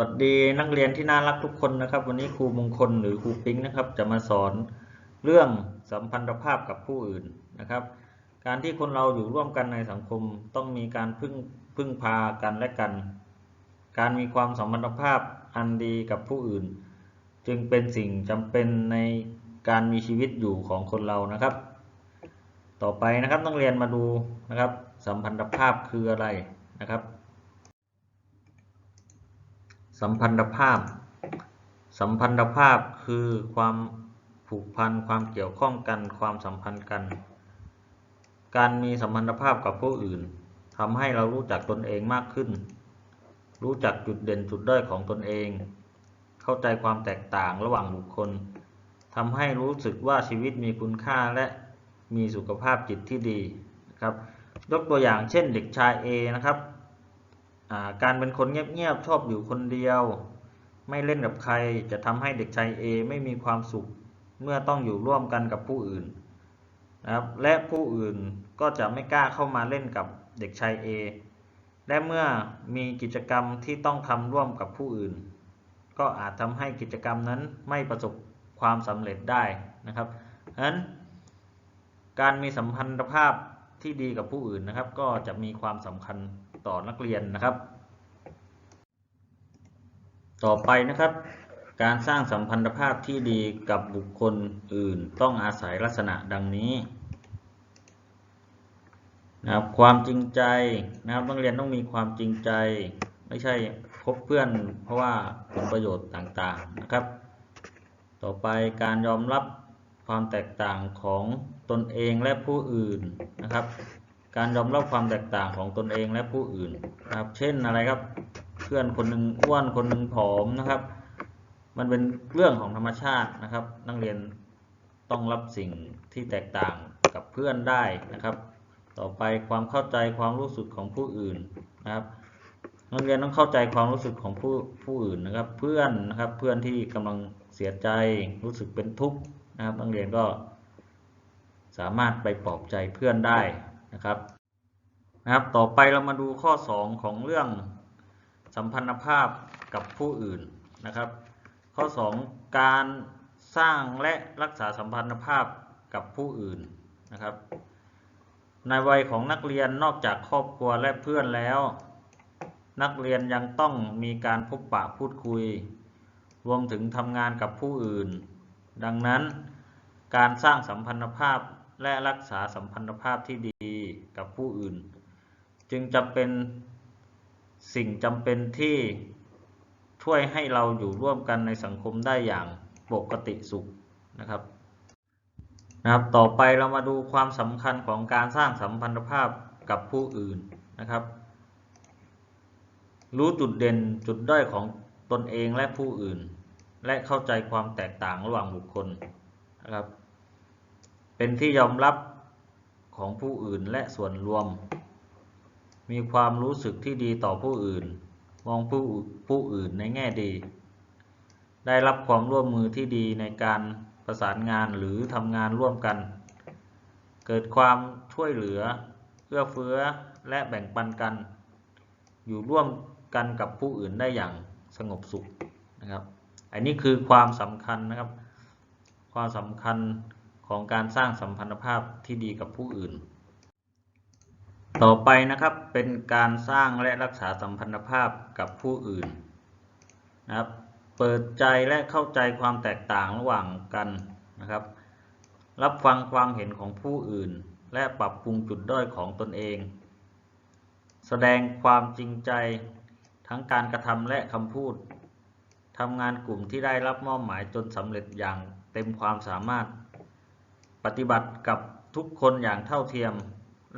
วัสดีนักเรียนที่น่ารักทุกคนนะครับ วันนี้ครูมงคลหรือครูปิ๊งนะครับ จะมาสอนเรื่องสัมพันธภาพกับผู้อื่นนะครับ การที่คนเราอยู่ร่วมกันในสังคมต้องมีการพึ่งพึ่งพากันและกัน การมีความสัมพันธภาพอันดีกับผู้อื่น จึงเป็นสิ่งจำเป็นในการมีชีวิตอยู่ของคนเรานะครับ ต่อไปนะครับนักเรียนมาดูนะครับ สัมพันธภาพคืออะไรนะครับ สัมพันธภาพ สัมพันธภาพคือความผูกพันความเกี่ยวข้องกัน ความสัมพันธ์กัน การมีสัมพันธภาพกับผู้อื่นทำให้เรารู้จักตนเองมากขึ้น รู้จักจุดเด่นจุดด้อยของตนเอง เข้าใจความแตกต่างระหว่างบุคคลทำให้รู้สึกว่าชีวิตมีคุณค่าและมีสุขภาพจิตที่ดีนะครับ ยกตัวอย่างเช่นเด็กชาย A นะครับ การเป็นคนเงียบๆชอบอยู่คนเดียว ไม่เล่นกับใครจะทำให้เด็กชาย A ไม่มีความสุข เมื่อต้องอยู่ร่วมกันกับผู้อื่นนะครับและผู้อื่นก็จะไม่กล้าเข้ามาเล่นกับเด็กชาย A และเมื่อมีกิจกรรมที่ต้องทำร่วมกับผู้อื่น ก็อาจทำให้กิจกรรมนั้นไม่ประสบความสำเร็จได้นะครับฉะนั้นการมีสัมพันธภาพที่ดีกับผู้อื่นนะครับ ก็จะมีความสำคัญ ต่อนักเรียนนะครับ ต่อไปนะครับ การสร้างสัมพันธภาพที่ดีกับบุคคลอื่นต้องอาศัยลักษณะดังนี้นะครับความจริงใจนะครับนักเรียนต้องมีความจริงใจ ไม่ใช่คบเพื่อนเพราะว่าผลประโยชน์ต่างๆนะครับ ต่อไปการยอมรับความแตกต่างของตนเองและผู้อื่นนะครับ การยอมรับความแตกต่างของตนเองและผู้อื่นนะครับ เช่นอะไรครับ เพื่อนคนหนึ่งอ้วนคนหนึ่งผอมนะครับ มันเป็นเรื่องของธรรมชาตินะครับ นักเรียนต้องรับสิ่งที่แตกต่างกับเพื่อนได้นะครับ ต่อไปความเข้าใจความรู้สึกของผู้อื่นนะครับนักเรียนต้องเข้าใจความรู้สึกของผู้ผู้อื่นนะครับ เพื่อนนะครับเพื่อนที่กำลังเสียใจรู้สึกเป็นทุกข์นะครับนักเรียนก็สามารถไปปลอบใจเพื่อนได้นะครับ นะครับ ต่อไปเรามาดูข้อ 2 ของเรื่องสัมพันธภาพกับผู้อื่นนะครับ ข้อ 2 การสร้างและรักษาสัมพันธภาพกับผู้อื่นนะครับ ในวัยของนักเรียนนอกจากครอบครัวและเพื่อนแล้ว นักเรียนยังต้องมีการพบปะพูดคุย รวมถึงทำงานกับผู้อื่น ดังนั้นการสร้างสัมพันธภาพและรักษาสัมพันธภาพที่ดีกับผู้อื่น จึงจำเป็นสิ่งจำเป็นที่ช่วยให้เราอยู่ร่วมกันในสังคมได้อย่างปกติสุขนะครับนะครับ ต่อไปเรามาดูความสำคัญของการสร้างสัมพันธภาพกับผู้อื่นนะครับ รู้จุดเด่นจุดด้อยของตนเองและผู้อื่น และเข้าใจความแตกต่างระหว่างบุคคลนะครับ เป็นที่ยอมรับของผู้อื่นและส่วนรวม มีความรู้สึกที่ดีต่อผู้อื่น มองผู้ผู้อื่นในแง่ดี ได้รับความร่วมมือที่ดีในการประสานงานหรือทำงานร่วมกัน เกิดความช่วยเหลือ เอื้อเฟื้อและแบ่งปันกัน อยู่ร่วมกันกับผู้อื่นได้อย่างสงบสุขนะครับ อันนี้คือความสำคัญนะครับ ความสำคัญของการสร้างสัมพันธภาพที่ดีกับผู้อื่น ต่อไปนะครับเป็นการสร้างและรักษาสัมพันธภาพกับผู้อื่นนะครับเปิดใจและเข้าใจความแตกต่างระหว่างกันนะครับ รับฟังความเห็นของผู้อื่น และปรับปรุงจุดด้อยของตนเอง แสดงความจริงใจทั้งการกระทำและคำพูดทำงานกลุ่มที่ได้รับมอบหมายจนสำเร็จอย่างเต็มความสามารถ ปฏิบัติกับทุกคนอย่างเท่าเทียม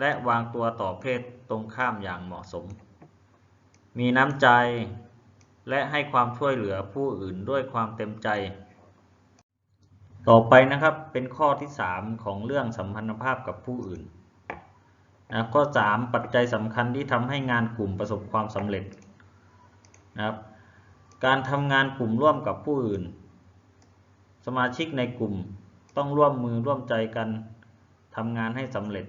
และวางตัวต่อเพศตรงข้ามอย่างเหมาะสม มีน้ำใจ และให้ความช่วยเหลือผู้อื่นด้วยความเต็มใจ ต่อไปนะครับเป็นข้อที่ 3 ของเรื่องสัมพันธภาพกับผู้อื่นนะข้อ 3 ปัจจัยสำคัญที่ทำให้งานกลุ่มประสบความสำเร็จนะครับการทำงานกลุ่มร่วมกับผู้อื่น สมาชิกในกลุ่มต้องร่วมมือร่วมใจกันทำงานให้สำเร็จ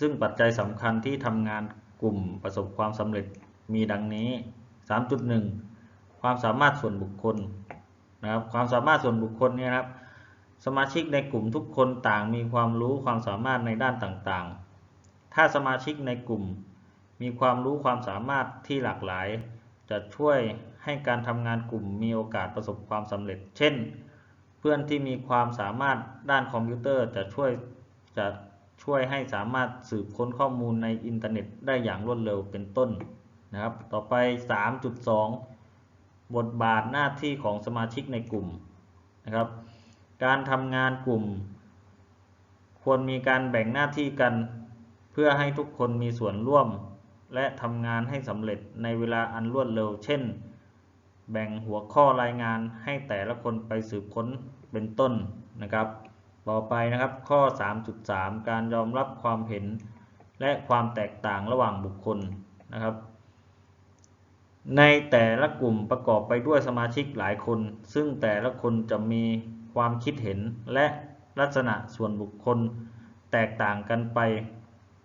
ซึ่งปัจจัยสำคัญที่ทำงานกลุ่มประสบความสำเร็จมีดังนี้ 3.1 ความสามารถส่วนบุคคลนะครับความสามารถส่วนบุคคลเนี่ยครับสมาชิกในกลุ่มทุกคนต่างมีความรู้ความสามารถในด้านต่างๆ ถ้าสมาชิกในกลุ่ม มีความรู้ความสามารถที่หลากหลาย จะช่วยให้การทำงานกลุ่มมีโอกาสประสบความสำเร็จ เช่น เพื่อนที่มีความสามารถด้านคอมพิวเตอร์จะช่วยจะ ช่วยให้สามารถสืบค้นข้อมูลในอินเทอร์เน็ตได้อย่างรวดเร็วเป็นต้นนะครับ ต่อไป 3.2 บทบาทหน้าที่ของสมาชิกในกลุ่มนะครับ การทำงานกลุ่ม ควรมีการแบ่งหน้าที่กัน เพื่อให้ทุกคนมีส่วนร่วม และทำงานให้สำเร็จในเวลาอันรวดเร็ว เช่น แบ่งหัวข้อรายงานให้แต่ละคนไปสืบค้นเป็นต้นนะครับ ต่อไปนะครับข้อ 3.3 การยอมรับความเห็นและความแตกต่างระหว่างบุคคลนะครับ ในแต่ละกลุ่มประกอบไปด้วยสมาชิกหลายคน ซึ่งแต่ละคนจะมีความคิดเห็นและลักษณะส่วนบุคคลแตกต่างกันไป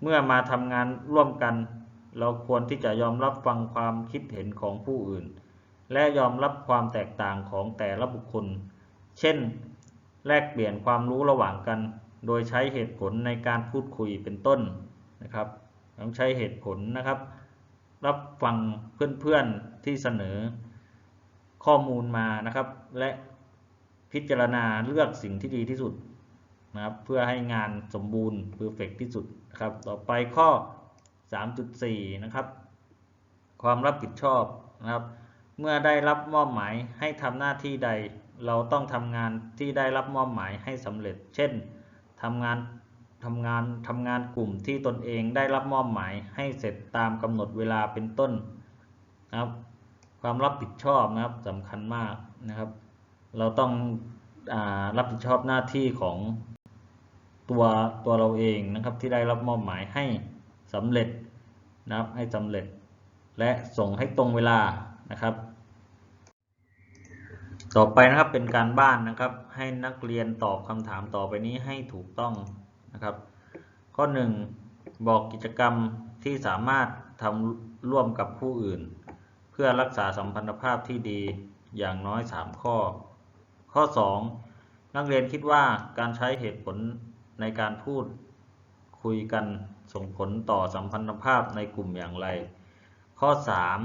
เมื่อมาทำงานร่วมกัน เราควรที่จะยอมรับฟังความคิดเห็นของผู้อื่น และยอมรับความแตกต่างของแต่ละบุคคล เช่น แลกเปลี่ยนความรู้ระหว่างกัน โดยใช้เหตุผลในการพูดคุยเป็นต้นนะครับต้องใช้เหตุผลนะครับ รับฟังเพื่อนๆที่เสนอข้อมูลมานะครับ และพิจารณาเลือกสิ่งที่ดีที่สุดนะครับ เพื่อให้งานสมบูรณ์เพอร์เฟกที่สุดนะครับ ต่อไปข้อ 3.4 นะครับ ความรับผิดชอบนะครับ เมื่อได้รับมอบหมายให้ทำหน้าที่ใด เราต้องทำงานที่ได้รับมอบหมายให้สำเร็จ เช่นทำงานทำงานทำงานกลุ่มที่ตนเองได้รับมอบหมายให้เสร็จตามกำหนดเวลาเป็นต้นนะครับความรับผิดชอบนะครับสำคัญมากนะครับ เราต้องอรับผิดชอบหน้าที่ของตัวตัวเราเองนะครับที่ได้รับมอบหมายให้สำเร็จนะครับให้สำเร็จ และส่งให้ตรงเวลานะครับ ต่อไปนะครับเป็นการบ้านนะครับ ให้นักเรียนตอบคำถามต่อไปนี้ให้ถูกต้องนะครับ ข้อ 1 บอกกิจกรรมที่สามารถทำร่วมกับผู้อื่น เพื่อรักษาสัมพันธภาพที่ดีอย่างน้อย 3 ข้อ ข้อ 2 นักเรียนคิดว่าการใช้เหตุผลในการพูดคุยกันส่งผลต่อสัมพันธภาพในกลุ่มอย่างไร ข้อ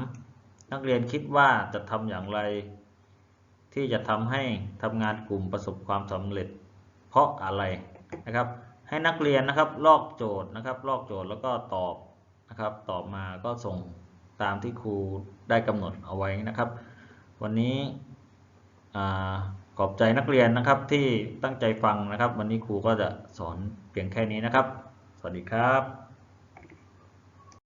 3 นักเรียนคิดว่าจะทำอย่างไร ที่จะทำให้ทำงานกลุ่มประสบความสำเร็จ เพราะอะไรนะครับ ให้นักเรียนนะครับลอกโจทย์นะครับ ลอกโจทย์แล้วก็ตอบนะครับ ตอบมาก็ส่งตามที่ครูได้กำหนดเอาไว้นะครับ วันนี้ขอบใจนักเรียนนะครับที่ตั้งใจฟังนะครับ วันนี้ครูก็จะสอนเพียงแค่นี้นะครับ สวัสดีครับ